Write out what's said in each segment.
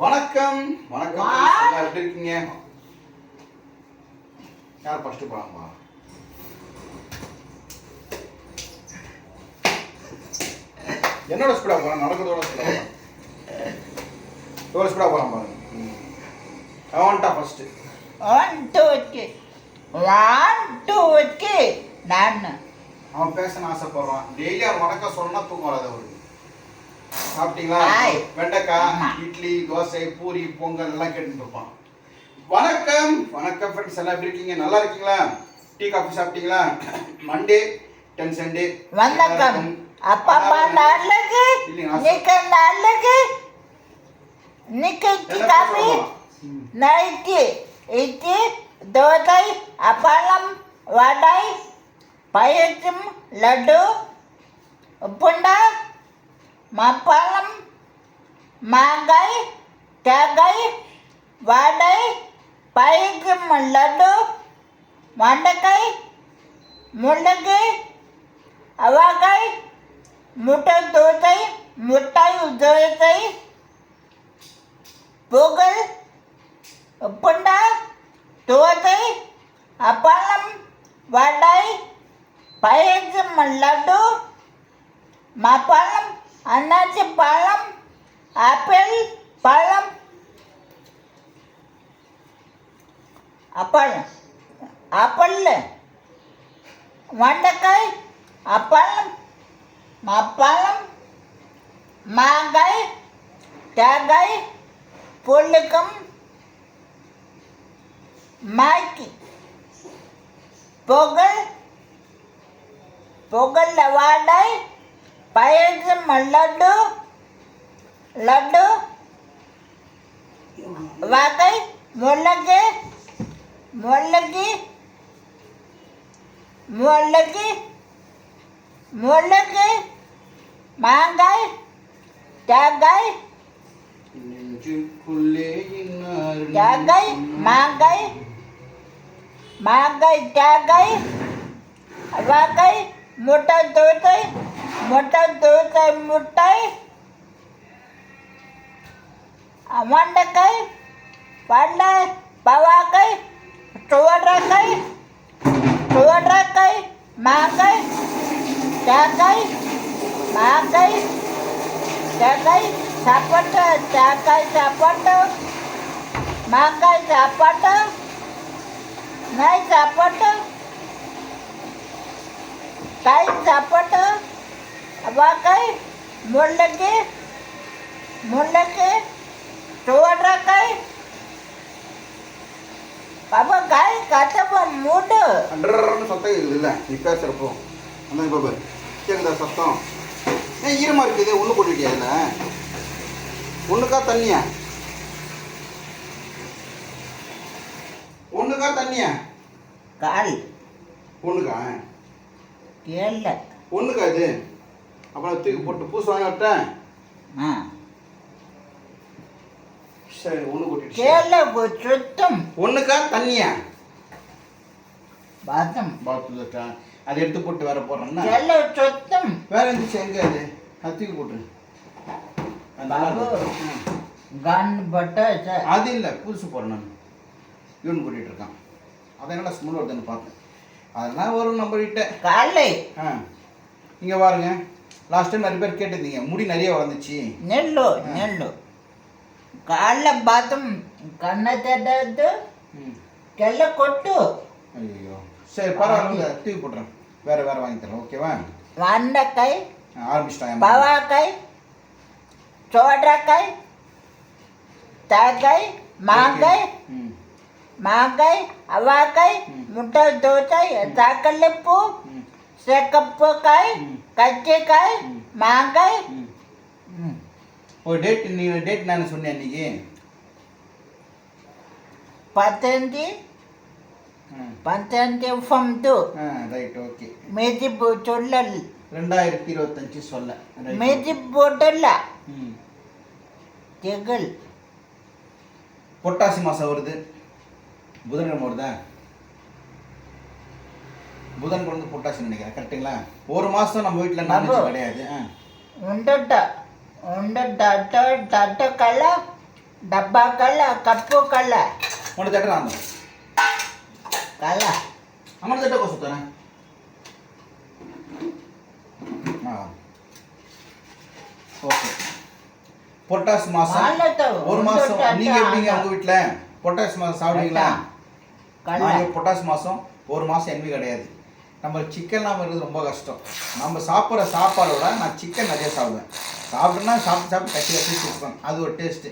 வணக்கம். வணக்கம் எப்படி இருக்கீங்க? யார் ஃபர்ஸ்ட் போலாமா என்னோட ஸ்பீடா போகலாம் நடக்கிறதோட ஸ்பீடா எவ்வளோ ஸ்பீடா போகலாம் பாருங்க. ம். அவன் வந்துட்டான் first one two three one two three நான் அவன் பேசணும்னு ஆசைப்படுறான். டெய்லி அவன் வணக்கம் சொன்னா தூக்கம் வராது அவருக்கு. சாப்பிட்டீங்களா. வெண்டைக்காய். இட்லி தோசை பூரி பொங்கல் எல்லாம் கேட்டுட்டு இருப்பான் வணக்கம். வணக்கம் ஃப்ரெண்ட்ஸ் எல்லாம் எப்படி இருக்கீங்க? நல்லா இருக்கீங்களா? டீ காஃபி சாப்பிட்டீங்களா? மண்டே டென் சண்டே வணக்கம். அப்பா நல்லது. நிக்க நல்லது. நிக்க காபி நைட்டு இட்லி தோசை அப்பளம் வடை பயசம் லட்டு உப்புண்டா மப்பளம் மாங்காய் தேங்காய் வடை பைக்கும் லட்டு மண்டக்காய் முள்ளங்கி அவாக்காய் முட்டை தோசை முட்டாய் தோசை புகழ் உப்புண்டா தோசை அப்பளம் வடை பயசம் லட்டு மாப்பழம் அண்ணாச்சி பழம் ஆப்பிள் பழம். அப்பளம் ஆப்பிள் வண்டக்காய் அப்பளம் மப்பளம் மாங்காய் தேங்காய் புல்லுக்கும் மாய்க்கு புகழ் பொங்கல்ல வாடை பயசம் லட்டு லட்டு வகை முள்ளங்கி முள்ளங்கி முள்ளங்கி முள்ளங்கி மாங்காய் தேங்காய் நெஞ்சுக்குள்ளே இன்னார் தேங்காய் மாங்காய் மாங்காய் தேங்காய் வகை முட்டை தோசை முட்டை தோசை முட்டை வெண்டைக்காய் வெண்டை பவாக்காய் சுவடைக்காய் சுவடைக்காய் மாங்காய் தேங்காய் மாங்காய் தேங்காய் சாப்பாட்டு தேங்காய் சாப்பாட்டு மாங்காய் சாப்பாட்டு நாய் சாப்பாட்டு காய் சாப்பாட்டு அவாக்காய் முள்ளங்கி முள்ளங்கி சுவடைக்காய் பாப்பா காய் கட்டப்ப மூட்டு அன்றன்னு சத்தம் இல்லை நீ பேசுகிறப்போ அந்த பாப்பா பாரு கேட்குதா சத்தம் ஏன் ஈரமாக இருக்குது ஒன்று போட்டுக்கிட்டியா அதில் ஒன்றுக்கா தண்ணியா ஒன்றுக்கா தண்ணியா கால் ஒன்றுக்கா கேள்ல ஒன்றுக்கா இது அப்புறம் தூக்கி போட்டு பூசு வாங்கி விட்டேன் சரி ஒன்று கொட்டிடுச்சு. கேள சுத்தம். ஒன்றுக்கா தண்ணியா? பாத்தம் பாத்து அதை எடுத்து போட்டு வேற போடுறேன்னா கேள சுத்தம். வேற இருந்துச்சு எங்கே அது? அது தூக்கி போட்டுரு. கன் பட்ட அது இல்லை புதுசு நான். இவனு கூட்டிகிட்டு இருக்கான். அதை என்னடா ஸ்மெல் வருதுன்னு பார்த்தேன். அதெல்லாம் வரும் நம்ம கிட்ட. காலை. ஆ. இங்கே பாருங்க. லாஸ்ட் டைம் நிறைய பேர் கேட்டிருந்தீங்க முடி நிறைய வளர்ந்துச்சு. நெல்லு நெல்லு. காலைல பார்த்தும் கண்ணை தேர்ந்தது கெல்ல கொட்டு. ஐயோ சரி பரவாயில்ல டிவி போட்டுறேன். வேற வேற வாங்கி தரேன் ஓகேவா வண்டக்காய் ஆரம்பிச்சிட்டேன் பவாக்காய் சோடக்காய் தாக்காய் மாங்காய் மாங்காய் அவாக்காய் முட்டை தோசை தாக்கல்ல பூ செக்கப்புக்காய். கச்சிக்காய். மாங்காய். ஒரு டேட் நீ டேட் நான் சொன்னேன் அன்னைக்கு. பத்தஞ்சு பத்தஞ்சு ஃபம்து ஆ ரைட் ஓகே மெதிப்பு சொல்லல். ரெண்டாயிரத்தி இருபத்தஞ்சு சொல்ல. Right. மெதிப்புடல ம். திகழ் பொட்டாசி மாதம் வருது. புதன்கிழமை வருதா? புதன் குழந்தை புட்டாசி நினைக்கிறேன் கரெக்டுங்களா ஒரு மாதம் நம்ம வீட்டில் நான் கிடையாது. உண்டு கல்ல டப்பா கல்ல கப்பு கல்ல ஒன்று தட்ட நான் கல்ல அம்மன் தட்ட கோசு தரேன் ஓகே. பொட்டாஸ் மாதம் ஒரு மாதம் நீங்கள் எப்படிங்க உங்கள் வீட்டில் பொட்டாஸ் மாதம் சாப்பிடுவீங்களா? நாங்கள் பொட்டாஸ் மாதம் ஒரு மாதம் என்வி கிடையாது. நம்ம சிக்கன் வாங்குறது ரொம்ப கஷ்டம். நம்ம சாப்பிட்ற சாப்பாடோட நான் சிக்கன் நிறைய சாப்பிடுவேன். சாப்பிட்டேன்னா சாப்பிட்டு சாப்பிட்டு கட்டி கட்டி சிக்கன் அது ஒரு டேஸ்ட்டு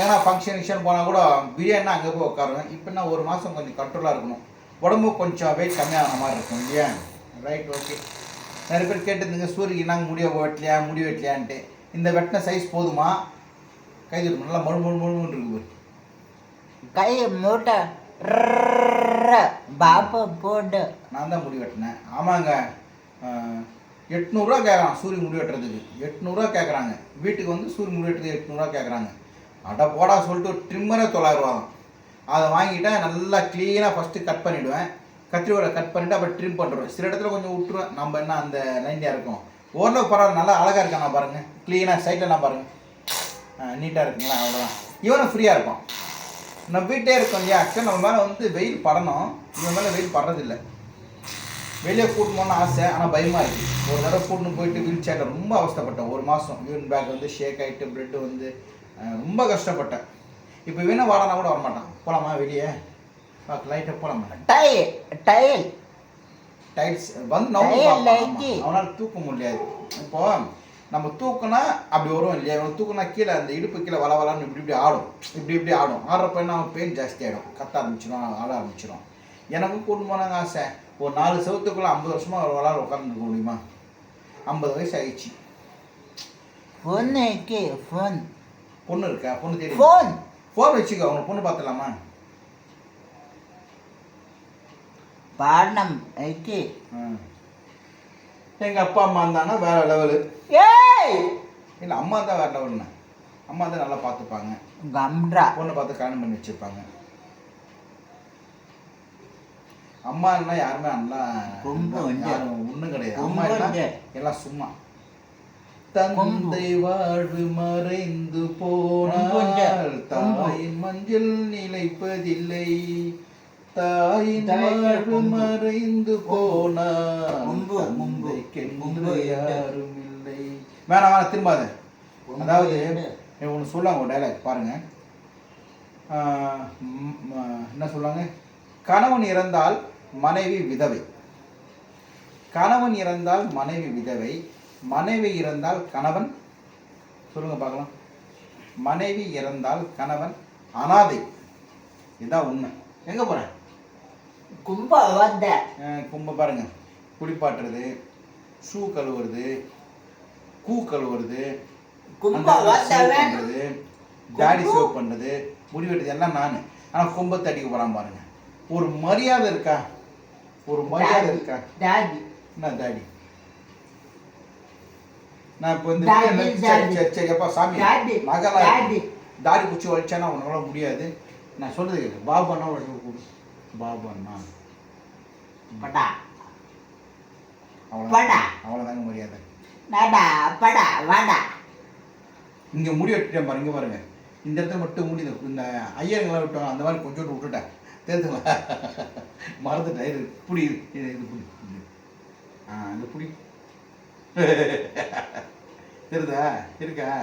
ஏன்னா ஃபங்க்ஷன் விஷயம் போனால் கூட பிரியாணினா அங்கே போய் உட்காருவேன். இப்போ நான் ஒரு மாதம் கொஞ்சம் கண்ட்ரோலாக இருக்கணும். உடம்பு கொஞ்சம் வெயிட் கம்மியான மாதிரி இருக்கும் இல்லையா? ரைட் ஓகே நிறைய பேர் கேட்டுருந்துங்க சூரியக்கு நாங்கள் முடிய வெட்டலையா முடி வெட்டலையான்ட்டு. இந்த வெட்டின சைஸ் போதுமா? கை நல்லா மழு மழு மழுன்னு இருக்கு கை மூட்டை. பாப்பா போட்டு நான் தான் முடி வெட்டினேன். ஆமாங்க. எட்நூறுரூவா கேட்குறான் சூரிய முடி வெட்டுறதுக்கு. எட்நூறுரூவா கேட்குறாங்க வீட்டுக்கு வந்து சூரிய முடி வெட்டுறதுக்கு எட்நூறுரூவா கேட்குறாங்க அட போடா சொல்லிட்டு ஒரு ட்ரிம்மரே தொள்ளாயிரரூவா தான் அதை வாங்கிட்டேன் நல்லா க்ளீனாக ஃபஸ்ட்டு கட் பண்ணிவிடுவேன் கத்திரியோட கட் பண்ணிவிட்டு அப்புறம் ட்ரிம் பண்ணுறோம் சில இடத்துல கொஞ்சம் விட்டுருவேன். நம்ம என்ன அந்த லைனியாக இருக்கும். ஓரளவு பரவாயில்ல. நல்லா அழகாக இருக்கான் நான் பாருங்கள் க்ளீனாக சைட்லலாம் பாருங்கள் நீட்டாக இருக்குங்களா? அவ்வளோதான் இவனும் ஃப்ரீயாக இருப்பான். நம்ம வீட்டே இருக்கோம் இல்லையா? ஆக்சுவலாக நம்ம மேலே வந்து வெயில் படணும். இவன் மேலே வெயில் படுறதில்லை. வெளியே கூட்டு போகணும்னு ஆசை ஆனால் பயமாக இருக்குது ஒரு தடவை கூட்டின்னு போயிட்டு வீல் சேரில் ரொம்ப அவஸ்தைப்பட்டேன். ஒரு மாதம் யூரின் பேக் வந்து ஷேக் ஆகிட்டு பிளட்டு வந்து ரொம்ப கஷ்டப்பட்டேன். இப்போ வேணா வாடனா கூட வரமாட்டான். போகலாமா வெளியே? லைட்டாக போகலாமா டைல் டைல் டைல்ஸ் வந்து. அவனால தூக்க முடியாது. இப்போ நம்ம தூக்குனா அப்படி வரும் இல்லையா? இவன் தூக்குனா கீழே அந்த இடுப்பு கீழே வள வளன்னு இப்படி இப்படி ஆடும். இப்படி இப்படி ஆடும். ஆடுறப்ப என்ன அவன் பெயின் ஜாஸ்தி ஆகிடும் கத்த ஆரம்பிச்சிடும் ஆட ஆரம்பிச்சிடும் எனக்கும் கூட்டு போனாங்க ஆசை. ஒரு நாலு செவத்துக்குள்ளே ஐம்பது வருஷமாக ஒரு விளாட உட்காந்துருக்க முடியுமா? ஐம்பது வயசு ஆயிடுச்சு. ஃபோனுக்கு ஃபோன் பொண்ணு இருக்கா? பொண்ணு தெரியும் ஃபோன் ஃபோன் வச்சுக்கோ. அவங்க பொண்ணு பார்த்துலாமா பாடம் ஐக்கு எங்கள் அப்பா அம்மா இருந்தாங்கன்னா வேற லெவலு ஏய்! இல்லை அம்மா தான் வேற லெவலுண்ணே அம்மா தான் நல்லா பார்த்துப்பாங்க. கம்ரா. பொண்ணை பார்த்து கல்யாணம் பண்ணி வச்சிருப்பாங்க. அம்மான்னா யாருமே நல்லா. யாரும் ஒண்ணும் கிடையாது. அம்மா எல்லாம் சும்மா. தந்தை வாழ்வு மறைந்து. போனால். தாயின் மஞ்சள் நிலைப்பதில்லை. கொம்பு. மறைந்து. தந்தைக்கென்று கொம்பு வந்து. யாரும் இல்லை வேணாம் வேணாம் திரும்பாத. அதாவது ஒன்று சொல்லுவாங்க ஒரு டைலாக் பாருங்க. என்ன சொல்லுவாங்க கணவன் இறந்தால் மனைவி விதவை. கணவன் இறந்தால் மனைவி விதவை. மனைவி இறந்தால் கணவன். சொல்லுங்க பார்க்கலாம். மனைவி இறந்தால் கணவன் அனாதை. இதுதான் உண்மை. எங்கே போகிறேன் கும்ப வந்த கும்ப பாருங்க. குளிப்பாட்டுறது ஷூ கழுவுறது கூ கழுவுறது கும்ப பண்றது தாடி சேவ் பண்றது முடி வெட்டுறது எல்லாம் நான். ஆனா கும்பத்தை அடிக்க போறான் பாருங்க. ஒரு மரியாதை இருக்கா? ஒரு மரியாதை இருக்கா? டாடி என்ன தாடி நான் இப்போ தாடி, சரி, தாடி. சரி அப்பா சாமி. டாடி தாடி குச்சி வலிச்சானா உன்னால முடியாது. நான் சொல்றது பாபு அண்ணா பாபு அண்ணா. படா. அவ்வளோதாங்க மரியாதை. நடா படா வாடா. இங்கே முடி வெட்டிட்டேன் பாருங்க பாருங்க. இந்த இடத்துல மட்டும் முடி இந்த- ஐயருங்கெல்லாம் விட்டோம். அந்த மாதிரி கொஞ்சோண்டு விட்டுட்டேன். தெரிஞ்சுங்களா? மறந்துட்டேன் இது புடி இது இது புடி. ஆ இந்த புடி. தெரியுதா? இருக்கா?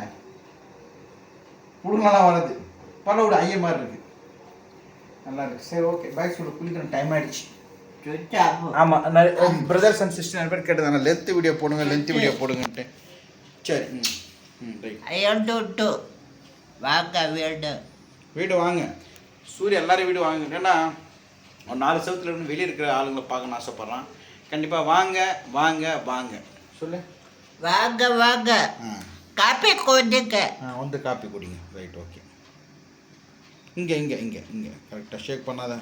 புடுங்கலாம் வருது. பல விட ஐய மாதிரி இருக்கு. நல்லா இருக்கு. சரி ஓகே பேக் சொல்லு குளிக்கணும் டைம் ஆயிடுச்சு. ஆமாம் பிரதர்ஸ் அண்ட் சிஸ்டர் நிறைய பேர் கேட்டதாங்க லென்த் வீடியோ போடுங்க லென்த் வீடியோ போடுங்கன்ட்டு சரி ரைட் வாக்க வீடு வீடு வாங்க சூரிய எல்லாரும் வீடு வாங்க ஏன்னா ஒரு நாலு செவத்துல இருந்து வெளியே இருக்கிற ஆளுங்களை பார்க்கணும்னு ஆசைப்பட்றான் கண்டிப்பாக வாங்க வாங்க வாங்க சொல்லு வாங்க வாங்க காப்பி கொண்டுக்க ஆ வந்து காப்பி குடிங்க ரைட் ஓகே இங்கே இங்கே இங்கே இங்கே கரெக்டாக ஷேக் பண்ணாத